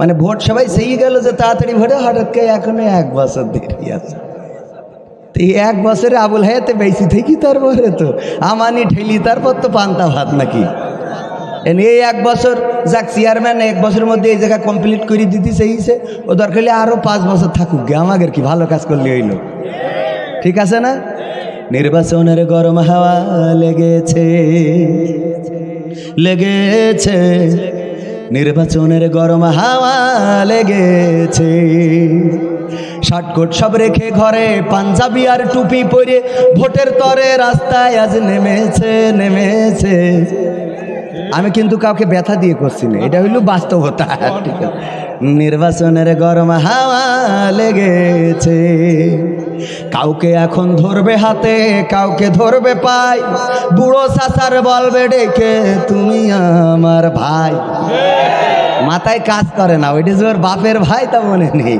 মানে ভোট সবাই সেই গেল যে তাড়াতাড়ি ভোটে, হঠাৎ করে এখনও এক বছর দেরি আছে। তো এই এক বছরে আবুল হায়াতে বেশি থেকে তারপরে তো, আমানি ঠেলি, তারপর তো পান্তা ভাত নাকি? এই এক বছর যাক চেয়ারম্যান এক বছরের মধ্যে এই জায়গা কমপ্লিট করে দিতে সেইছে ও দরকার হলে আরও পাঁচ বছর থাকুক গে, আমাদের কি ভালো কাজ করলে হইল? ঠিক আছে না? নির্বাচনের গরম হাওয়া লেগেছে লেগেছে। নির্বাচনের গরম হাওয়া লেগেছে। শার্টকোট সব রেখে ঘরে পাঞ্জাবি আর টুপি পরে ভোটের তরে রাস্তায় আজ নেমেছে নেমেছে। আমি কিন্তু কাউকে ব্যথা দিয়ে করছি না। এটা হইল বাস্তবতা। ঠিক আছে। নির্বাচনের গরম হাওয়া লেগেছে। কাউকে এখন ধরবে হাতে, কাউকে ধরবে পাই বুড়ো সাসার বলবে, ডেকে তুমি আমার ভাই। মাথায় কাজ করে না, ওইটা যে ওর বাপের ভাই তা মনে নেই।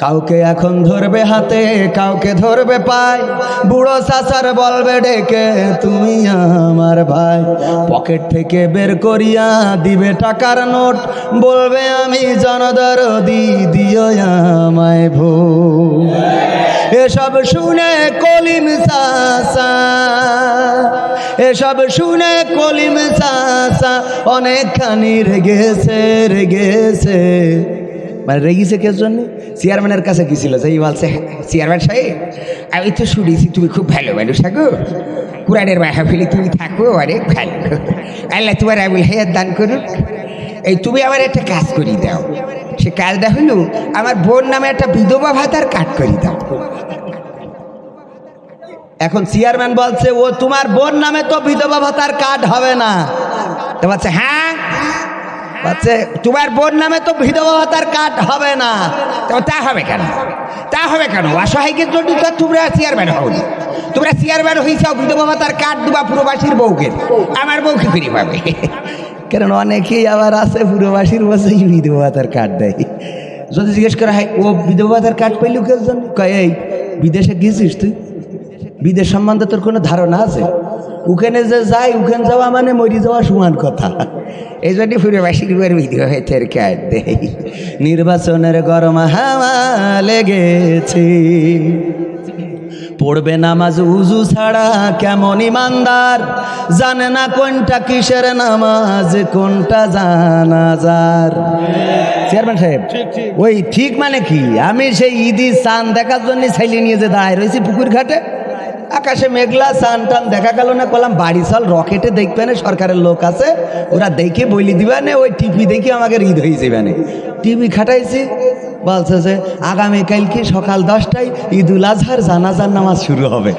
কাউকে এখন ধরবে হাতে, কাউকে ধরবে পাই বুড়ো চাচার বলবে, ডেকে তুমি আমার ভাই। পকেট থেকে বের করিয়া দিবে টাকার নোট। বলবে, আমি জনদর দি দিও আমায় ভো এসব শুনে কলিম চাচা এসব শুনে কলিম চাচা অনেকখানি রেগেছে রেগেছে। মানে রেগেছে কে জন্য? চেয়ারম্যানের কাছে গেছিল, যে বলছে, চেয়ারম্যান সাহেব, আমি তো শুনেছি তুমি খুব ভালো মানুষ থাকো কুরানের মাহফিলে তুমি থাকো অনেক ভালো। আল্লাহ তোমার আবুল হায়াত দান করুক। এই তুমি আমার একটা কাজ করি দাও। সে কাজটা হলো, আমার বোন নামে একটা বিধবা ভাতার কাট করি দাও। এখন চেয়ারম্যান বলছে, ও তোমার বোন নামে তো বিধবা ভাতার কার্ড হবে না। তো বলছে হ্যাঁ বলছে তোমার বোন নামে তো বিধবা ভাতার কার্ড হবে না। তো তা হবে কেন? তা হবে কেন? অসহায়কে জন্য তো তোমরা চেয়ারম্যান হও না। তোমরা চেয়ারম্যান হয়েছাও বিধবা ভাতার কার্ড দেবা পুরবাসীর বউকে। আমার বউকে ফিরে পাবে। কারণ অনেকেই আবার আছে পুরবাসীর বসেই বিধবা ভাতার কার্ড দেয়। যদি জিজ্ঞেস করা হয়, ও বিধবা ভাতার কার্ড পাইলু কেউ জন্য কয়, এই, বিদেশে গেছিস তুই? বিদেশ সম্বন্ধে তোর কোনো ধারণা আছে? ওখানে যে যাই ওখানে যাওয়া মানে মরি যাওয়া সমান কথা। এই জন্য ফুরবাসীর ভিডিও দেয়। নির্বাচনের গরম হাওয়া লেগেছে। পড়বে নামাজ উজু ছাড়া কেমন ইমানদার? জানে না কোনটা কিসের নামাজ কোনটা জানাজার। চেয়ারম্যান সাহেব ওই ঠিক মানে কি? আমি সেই ঈদি চান দেখার জন্য ছেলে নিয়ে যে দাঁড়ায় রয়েছি পুকুর ঘাটে আকাশে মেঘলা, সান টান দেখা গেল না, কলাম বাড়ি রকেটে দেখবে না, সরকারের লোক আছে, ওরা দেখে বলি দিবে না, ওই টিভি দেখে আমাকে ঈদ হয়ে যাবে না। টিভি খাটাইছি, বলছে যে আগামীকালকে সকাল দশটায় ঈদুল আজহার জানাজার নামাজ শুরু হবে।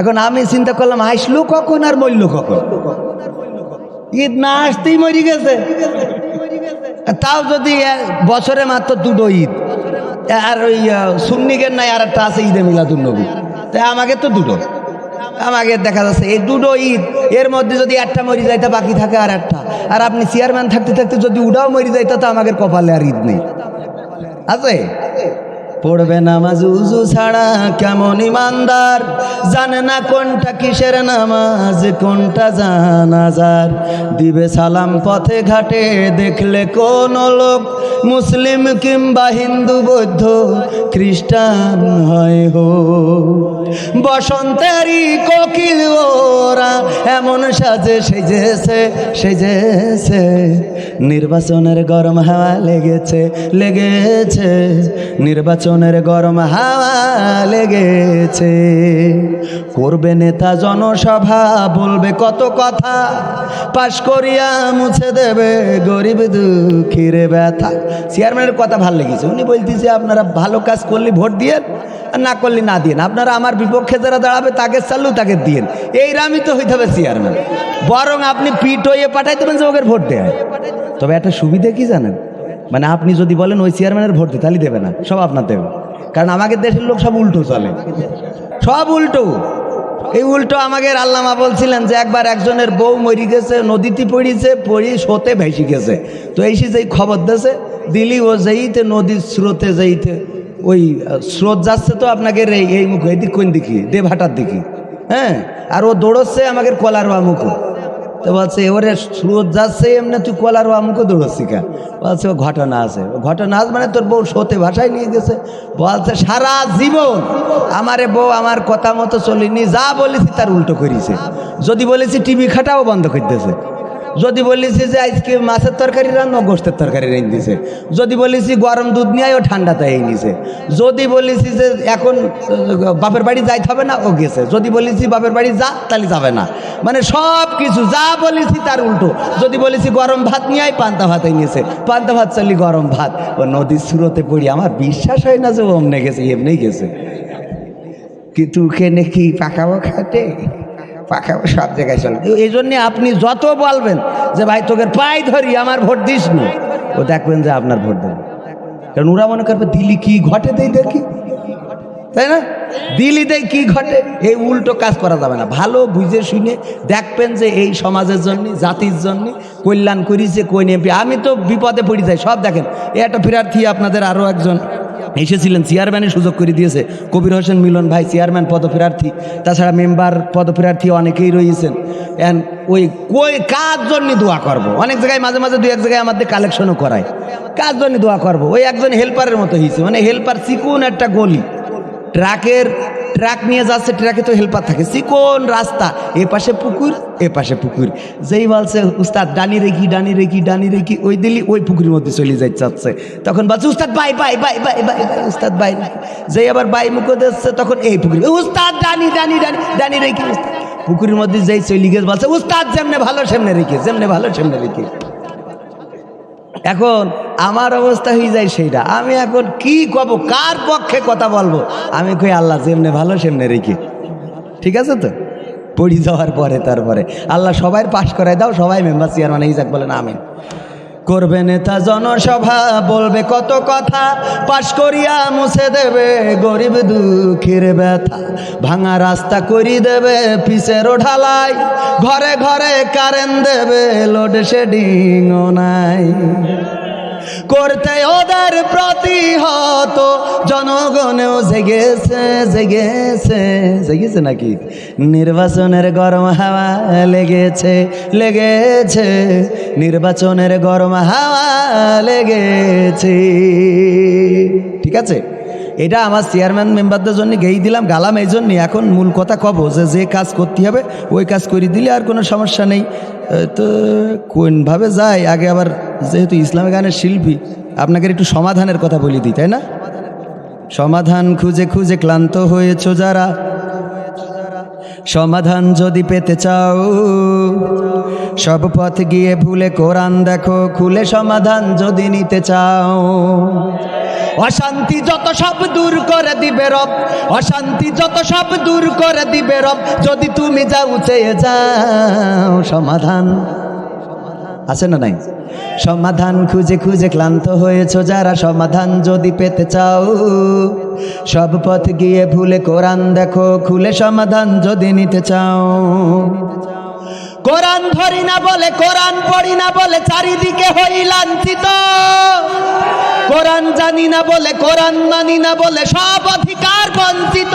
এখন আমি চিন্তা করলাম, আসলো কখন আর মরল কখন? ঈদ না আসতেই মরি গেছে। তাও যদি বছরে মাত্র দুটো ঈদ আর ওই সুন্নিকের নাই আর একটা আছে ঈদে মিলাদুল নবী। তাই আমাকে তো দুটো। আমাকে দেখা যাচ্ছে, এই দুটো ঈদ, এর মধ্যে যদি একটা মরি যাইতে বাকি থাকে আর একটা আর আপনি চেয়ারম্যান থাকতে থাকতে যদি উডাও মরি যাইতে তো আমাদের কপালে আর ঈদ নেই। আছে? পড়বে নামাজ উজু ছাড়া কেমন ইমানদার? জানে না কোনটা কিসের নামাজ, কোনটা জানাজার। দিবে সালাম পথে ঘাটে, দেখলে কোন লোক? মুসলিম কিংবা হিন্দু, বৌদ্ধ, খ্রিস্টান হয় হো। বসন্তেরই কোকিল ওরা, এমন সাজে সেজেছে সেজেছে। নির্বাচনের গরম হাওয়া লেগেছে লেগেছে। নির্বাচনের গরম হাওয়া লেগেছে। করবে নেতা জনসভা, বলবে কত কথা, পাশ করিয়া মুছে দেবে গরিব দুঃখীর ব্যথা। চেয়ারম্যানের কথা ভালো লেগেছে। উনি বলতেছে, আপনারা ভালো কাজ করলে ভোট দিয়ে আর না করলে না দিন আপনারা আমার বিপক্ষে যারা দাঁড়াবে, তাকে চালু, তাকে দিন এই রামই তো হইতে হবে চেয়ারম্যান বরং আপনি পিঠ হয়ে পাঠাই দেবেন যে ওকে ভোট দেয়। তবে একটা সুবিধা কি জানেন? মানে আপনি যদি বলেন ওই চেয়ারম্যানের ভোট তাহলে দেবে না। সব আপনার দেবে। কারণ আমাদের দেশের লোক সব উল্টো চলে। সব উল্টো। এই উল্টো আমাকে আল্লামা বলছিলেন যে একবার একজনের বউ মরি গেছে, নদীতে পড়িছে, পড়ি সোতে ভেসে গেছে। তো এই সে যেই খবর দিয়েছে দিলি ও যেইতে নদীর স্রোতে যেইতে, ওই স্রোত যাচ্ছে তো আপনাকে এই মুখে এই এদিক কোন দিকে? দেবহাটার দিকে। হ্যাঁ? আর ও দৌড়চ্ছে আমাকে কলারোয়া মুখ। তো বলছে এবারে স্রোত যাচ্ছে, এমনি তুই কলার আমুকে দৌড়চ্ছি কা বলছে, ও ঘটনা আছে। ঘটনা আছে মানে তোর বউ সতে ভাষায় নিয়ে গেছে। বলছে, সারা জীবন আমারে বউ আমার কথা মতো চলিনি, যা বলেছি তার উল্টো করিছে। যদি বলেছি, টিভি খাটাও বন্ধ করে দিয়েছে যদি বলেছি যে আজকে মাছের তরকারি রান্না, গোষ্ঠের তরকারি রেঞ্জ দিছে। যদি বলেছি গরম দুধ নিয়ে ও ঠান্ডাতে এই নিছে যদি বলেছি যে এখন, বাপের বাড়ি যাইতে হবে না, ও গেছে। যদি বলেছি বাপের বাড়ি যা, তাহলে যাবে না। মানে সব কিছু যা বলেছি তার উল্টো। যদি বলেছি গরম ভাত নিয়ে পান্তা ভাত নিয়েছে পান্তা ভাত চলি গরম ভাত। ও নদীর স্রোতে পড়ি, আমার বিশ্বাস হয় না যে অমনে গেছে, এমনি গেছে। কিন্তু ওখানে কি পাকাবো খাটে পাকাবো সব জায়গায় চলে এই জন্যে আপনি যত বলবেন যে, ভাই, তোকে পাই ধরি, আমার ভোট দিস নি ও দেখবেন যে আপনার ভোট দেবে। কারণ ওরা মনে করবে দিল্লি কি ঘটে দেই দেখি। তাই না? দিল্লিতে কি ঘটে? এই উল্টো কাজ করা যাবে না। ভালো বুঝে শুনে দেখবেন যে এই সমাজের জন্য, জাতির জন্য কল্যাণ করিছে কই এমপি। আমি তো বিপদে পড়ে যাই। সব দেখেন এ একটা প্রার্থী আপনাদের আরও একজন এসেছিলেন চেয়ারম্যানের সুযোগ করে দিয়েছে। কবির হোসেন মিলন ভাই চেয়ারম্যান পদপ্রার্থী। তাছাড়া মেম্বার পদপ্রার্থী অনেকেই রয়েছেন। এন ওই কই, কার জন্য দোয়া করব। অনেক জায়গায় মাঝে মাঝে দু এক জায়গায় আমাদের কালেকশনও করায়। কার জন্য দোয়া করব। ওই একজন হেল্পারের মতো হয়েছে মানে হেল্পার চিকুন একটা গলি। ট্রাকের, ট্রাক নিয়ে যাচ্ছে, ট্রাকে তো হেল্পার থাকে। চিকন রাস্তা, এ পাশে পুকুর, এ পাশে পুকুর। যেই বলছে, উস্তাদ, ডানি রেখি ডানি রেখি ডানি রেখি, ওই দিলি ওই পুকুরের মধ্যে চলে যাই চাচ্ছে। তখন বলছে, উস্তাদ, bye bye bye bye bye উস্তাদ বাই। যেই আবার বাই মুখো দিচ্ছে, তখন এই পুকুর। উস্তাদ, ডানি ডানি ডানি ডানি রেখি, উস্তাদ। পুকুরের মধ্যে যেই চলে গেছে, বলছে, উস্তাদ, যেমনে ভালো, সেমনে রেখে, যেমনে ভালো, সেমনে রেখে। এখন আমার অবস্থা হয়ে যায় সেইটা। আমি এখন কি কব, কার পক্ষে কথা বলব? আমি কই, আল্লাহ যেমনে ভালো, সেমনে রেখে। ঠিক আছে তো? পড়ি যাওয়ার পরে, তারপরে। আল্লাহ সবাই পাশ করায় দাও, সবাই মেম্বার চেয়ারম্যান যাক না আমিন। করবে নেতা জনসভা, বলবে কত কথা, পাশ করিয়া মুছে দেবে গরিব দুঃখের ব্যথা। ভাঙা রাস্তা করি দেবে পিসের ঢালাই, ঘরে ঘরে কারেন্ট দেবে, লোড শেডিংও নাই। করতে ওদের প্রতিহত। জনগণেও জেগেছে জেগেছে জেগেছে নাকি? নির্বাচনের গরম হাওয়া লেগেছে লেগেছে। নির্বাচনের গরম হাওয়া লেগেছে। ঠিক আছে? এটা আমার চেয়ারম্যান মেম্বারদের জন্য গেই দিলাম, গালাম এই জন্যে। এখন মূল কথা কব যে যে কাজ করতে হবে, ওই কাজ করে দিলে আর কোনো সমস্যা নেই। তো কোনভাবে যায়? আগে আবার যেহেতু ইসলামী গানের শিল্পী, আপনাকে একটু সমাধানের কথা বলি দিই, তাই না? সমাধান খুঁজে খুঁজে ক্লান্ত হয়েছ যারা। সমাধান যদি পেতে চাও, সব পথ গিয়ে ভুলে কোরআন দেখো, খুলে সমাধান যদি নিতে চাও। অশান্তি যত সব দূর করে দিবে রব, অশান্তি যত সব দূর করে দিবে রব, যদি তুমি যাও, চেয়ে যাও সমাধান। আছে না নাই? সমাধান খুঁজে খুঁজে ক্লান্ত হয়েছ যারা, সমাধান যদি পেতে চাও, সব পথ গিয়ে ভুলে কোরআন দেখো, খুলে সমাধান যদি নিতে চাও। কোরআন ধরি না বলে, কোরআন পড়ি না বলে, চারিদিকে হই লাঞ্ছিত। কোরআন জানি না বলে কোরআন মানি না বলে সব অধিকার বঞ্চিত।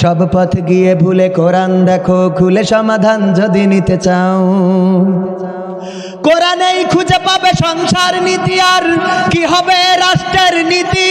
সব পথ গিয়ে ভুলে কোরআন দেখো, খুলে সমাধান যদি নিতে চাও। কোরআনেই খুঁজে পাবে সংসার নীতি আর কি হবে রাষ্ট্রের নীতি?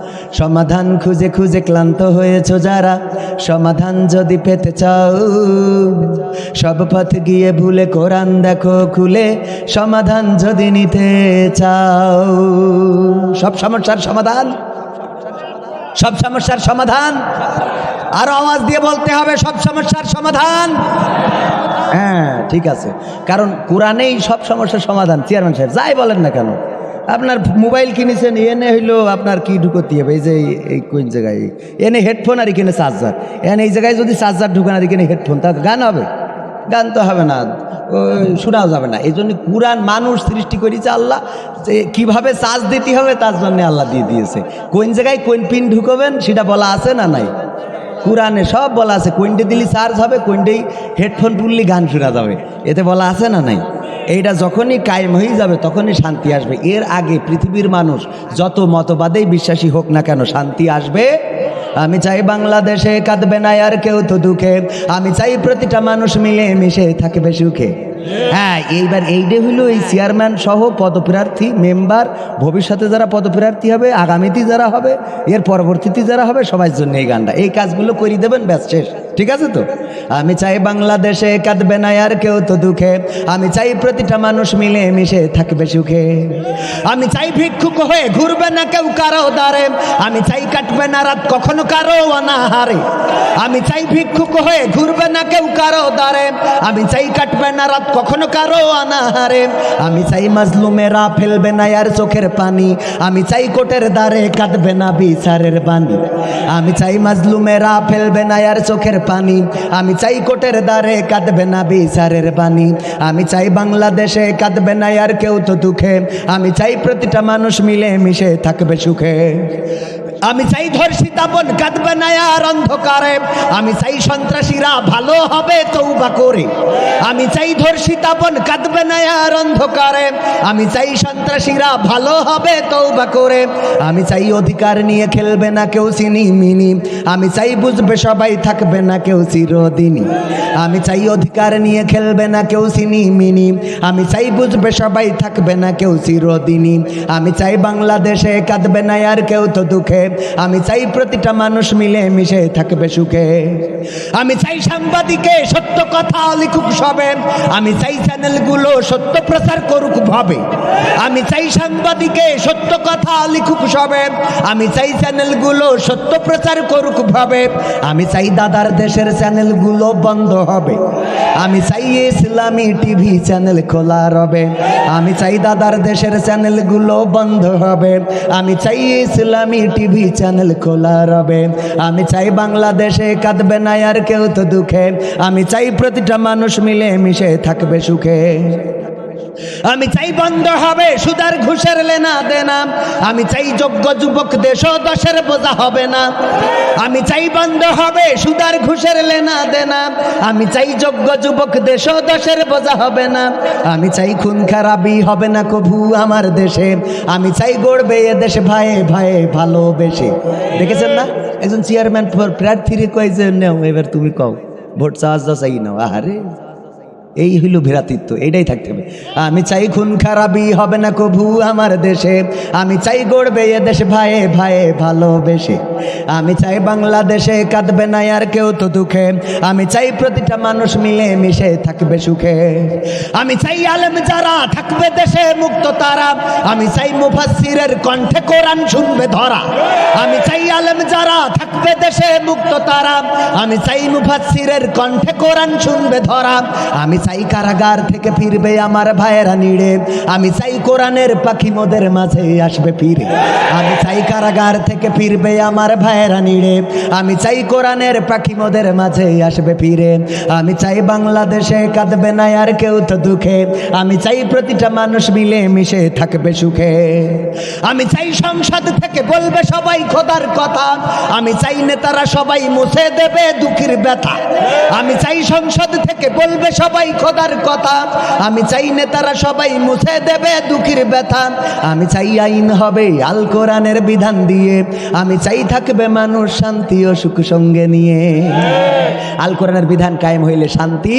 সমাধান খুঁজে খুঁজে ক্লান্ত হয়েছ যারা, সমাধান যদি পেতে চাও। সব পথ গিয়ে ভুলে কোরআন দেখো খুলে, সমাধান যদি নিতে চাও। সব সমস্যার সমাধান, সব সমস্যার সমাধান। আরও আওয়াজ দিয়ে বলতে হবে, সব সমস্যার সমাধান। হ্যাঁ ঠিক আছে। কারণ কোরআনেই সব সমস্যার সমাধান, চেয়ারম্যান সাহেব, যাই বলেন না কেন। আপনার মোবাইল কিনেছেন, এনে হইল আপনার কি ঢুকতে হবে? এই যে, এই- কোন জায়গায়? এনে হেডফোন আর এখানে চার্জার এনে এই জায়গায় যদি চার্জার ঢুকান আর এখানে হেডফোন তা গান হবে? গান তো হবে না। শোনাও যাবে না। এই জন্য কোরআন মানুষ সৃষ্টি করেছে আল্লাহ, যে কীভাবে চার্জ দিতে হবে, তার জন্য আল্লাহ দিয়ে দিয়েছে। কোন জায়গায় কোন পিন ঢুকবেন, সেটা বলা আছে না নাই? কোরআনে সব বলা আছে। কোনটে দিলি চার্জ হবে কোনটেই হেডফোন পুললি গান শোনা যাবে। এতে বলা আছে না নাই? এইটা যখনই কায়েম হয়ে যাবে, তখনই শান্তি আসবে। এর আগে পৃথিবীর মানুষ যত মতবাদেই বিশ্বাসী হোক না কেন, শান্তি আসবে। আমি চাই বাংলাদেশে কাঁদবে না আর কেউ তো দুঃখে। আমি চাই প্রতিটা মানুষ মিলে মিশে থাকবে সুখে। হ্যাঁ এইবার এইটা হইল এই চেয়ারম্যান সহ পদপ্রার্থী মেম্বার ভবিষ্যতে যারা পদপ্রার্থী হবে, আগামীতে যারা হবে, এর পরবর্তীতে যারা হবে, সবার জন্য এই গানটা। এই কাজগুলো করে দেবেন, ব্যাস, শেষ। ঠিক আছে তো? আমি চাই বাংলাদেশে কাঁদবে না আর কেউ তো দুঃখে। আমি চাই প্রতিটা মানুষ মিলে মিশে থাকবে সুখে। আমি চাই ভিক্ষুক হয়ে ঘুরবে না কেউ কারও দ্বারে। আমি চাই কাটবে না রাত কখনো কারও অনাহারে। আমি চাই ভিক্ষুক হয়ে ঘুরবে না কেউ কারও দ্বারে। আমি চাই কাটবে না রাত কখনো কারও আনাহারে। আমি চাই মাজলুমেরা ফেলবে না আর চোখের পানি। আমি চাই কোটের দ্বারে কাটবে না বিচারের বাণী। আমি চাই মাজলুমেরা ফেলবে না আর চোখের পানি। আমি চাই কোটের দ্বারে কাঁদবে না বিচারের বাণী। আমি চাই বাংলাদেশে কাঁদবে না আর কেউ তো দুঃখে। আমি চাই প্রতিটা মানুষ মিলে মিশে থাকবে সুখে। আমি চাই ধর্ষিতা বোন কাঁদবে না আর অন্ধকারে। আমি চাই সন্ত্রাসীরা ভালো হবে তৌবা করে। আমি চাই ধর্ষিতা বোন কাঁদবে না আর অন্ধকারে। আমি চাই সন্ত্রাসীরা ভালো হবে তৌবা করে। আমি চাই অধিকার নিয়ে খেলবে না কেউ চিনি মিনি। আমি চাই বুঝবে সবাই থাকবে না কেউ চিরদিনই। আমি চাই অধিকার নিয়ে খেলবে না কেউ চিনি মিনি। আমি চাই বুঝবে সবাই থাকবে না কেউ চিরদিনই। আমি চাই বাংলাদেশে কাঁদবে না আর কেউ তো দুঃখে। আমি চাই প্রতিটা মানুষ মিলে মিশে থাকবে সুখে। আমি চাই সাংবাদিকে সত্য কথা লিখুক সবে। আমি চাই চ্যানেলগুলো সত্য প্রচার করুক ভাবে। আমি চাই সাংবাদিকে সত্য কথা লিখুক সবে। আমি চাই চ্যানেলগুলো সত্য প্রচার করুক ভাবে। আমি চাই দাদার দেশের চ্যানেলগুলো বন্ধ হবে। আমি চাই ইসলামী টিভি চ্যানেল খোলা রবে। আমি চাই দাদার দেশের চ্যানেলগুলো বন্ধ হবে। আমি চাই ইসলামী টিভি চ্যানেল খোলা রবে। আমি চাই বাংলাদেশে কাঁদবে না আর কেউ তো দুঃখে। আমি চাই প্রতিটা মানুষ মিলে মিশে থাকবে সুখে। আমি চাই বন্ধ হবে, সুদার ঘুষের লেনা দেনা। আমি চাই যোগ্য যুবক দেশ দশের বোঝা হবে না। আমি চাই বন্ধ হবে, সুদার ঘুষের লেনা দেনা। আমি চাই যোগ্য যুবক দেশ দশের বোঝা হবে না। আমি চাই খুন খারাপই হবে না কভু আমার দেশে। আমি চাই গড়বে এ দেশে ভাইয়ে ভাইয়ে ভালোবেসে। দেখেছেন না? একজন চেয়ারম্যান প্রার্থীরে কয় যে নেও? এবার তুমি কও, ভোট চার্জ চাই নাও। আহারে। এই হইল ভ্রাতৃত্ব এটাই থাকতে হবে। আমি চাই খুন খারাপই হবে না কভু আমার দেশে। আমি চাই গড়বে এ দেশ ভাইয়ে ভাইয়ে ভালোবেসে। আমি চাই বাংলাদেশে কাঁদবে না আর কেউ তো দুঃখে। আমি চাই প্রতিটা মানুষ মিলে মিশে থাকবে সুখে। আমি চাই আলেম যারা থাকবে দেশে মুক্ত তারা। আমি চাই মুফাসিরের কণ্ঠে কোরআন শুনবে ধরা। আমি চাই আলেম যারা থাকবে দেশে মুক্ত তারা। আমি চাই মুফাসিরের কণ্ঠে কোরআন শুনবে ধরা। আমি চাই কারাগার থেকে ফিরবে আমার ভাইয়েরা নিড়ে। আমি চাই কোরআনের পাখি মোদের মাঝে আসবে ফিরে। আমি চাই কারাগার থেকে ফিরবে আমার ভাইয়েরা নিড়ে। আমি চাই কোরআনের পাখি মোদের মাঝে আসবে ফিরে। আমি চাই বাংলাদেশে কাঁদবে না আর কেউ তো দুঃখে। আমি চাই প্রতিটা মানুষ মিলে মিশে থাকবে সুখে। আমি চাই সংসদ থেকে বলবে সবাই খোদার কথা। আমি চাই নেতারা সবাই মুছে দেবে দুঃখের ব্যথা। আমি চাই সংসদ থেকে বলবে সবাই খোদার কথা। আমি চাই নেতারা সবাই মুছে দেবে দুঃখীর ব্যথা। আমি চাই আইন হবে আল কোরআনের বিধান দিয়ে। আমি চাই থাকবে মানুষ শান্তি ও সুখ সঙ্গে নিয়ে। আল কোরআনের বিধান কায়েম হইলে শান্তি